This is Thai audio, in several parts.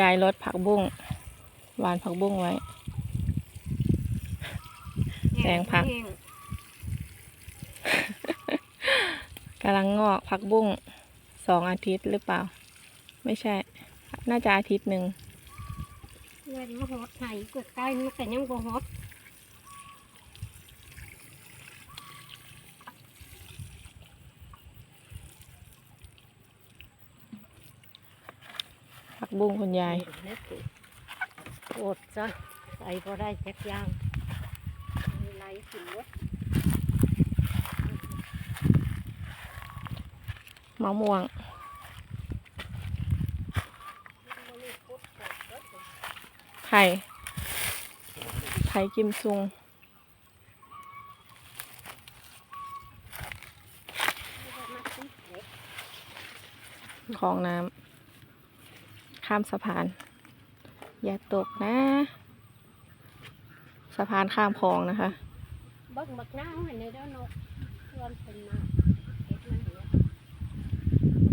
ยายรดผักบุ้งหวานผักบุ้งไว้ แปลงผักแห้งกำลังงอกผักบุ้งสองอาทิตย์หรือเปล่า ไม่ใช่ น่าจะอาทิตย์หนึ่งเงินมาหดไห้กดใกล้มันแต่ยังบ่หด ผักบุ้งคุณยายอดจ้ะใส่พอได้แจ็คย่างมีไหลสิวดมะม่วงไข่ไข่กิมซุงของน้ำ ข้ามสะพาน อย่าตกนะ สะพานข้ามคลองนะคะเบิ้งบักหน้าเห็นในเด้อนกชวนเป็นมาเฮ็ดมาเห็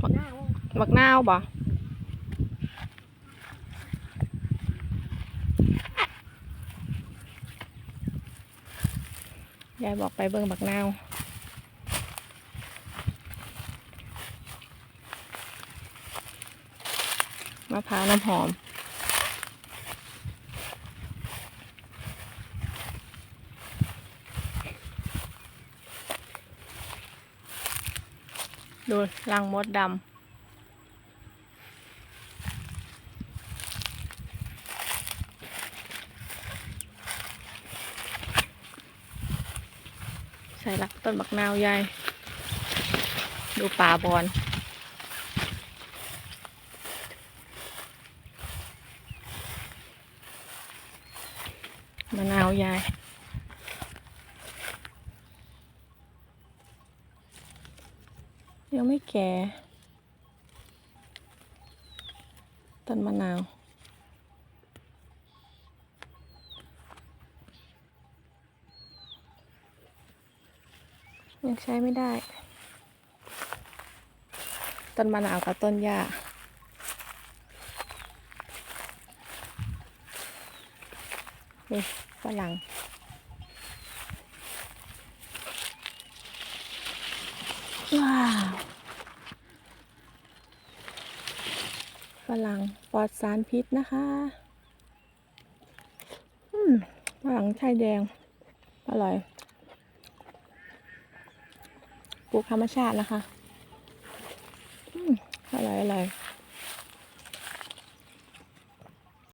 นหน้าว่าบักนาวบ่ยายบอกไปเบิ่งบักนาว มะพร้าวน้ำหอม ดูรังมดดำใส่ลักต้นบักนาวยาย ดูป่าบอน มะนาวยายยังไม่แก่ต้นมะนาวยังใช้ไม่ได้ ต้นมะนาวกับต้นหญ้า นี่ฝรั่งว้าวฝรั่งปลอดสารพิษนะคะอืมฝรั่งชายแดง อร่อยปลูกธรรมชาตินะคะ อืมอร่อยอร่อย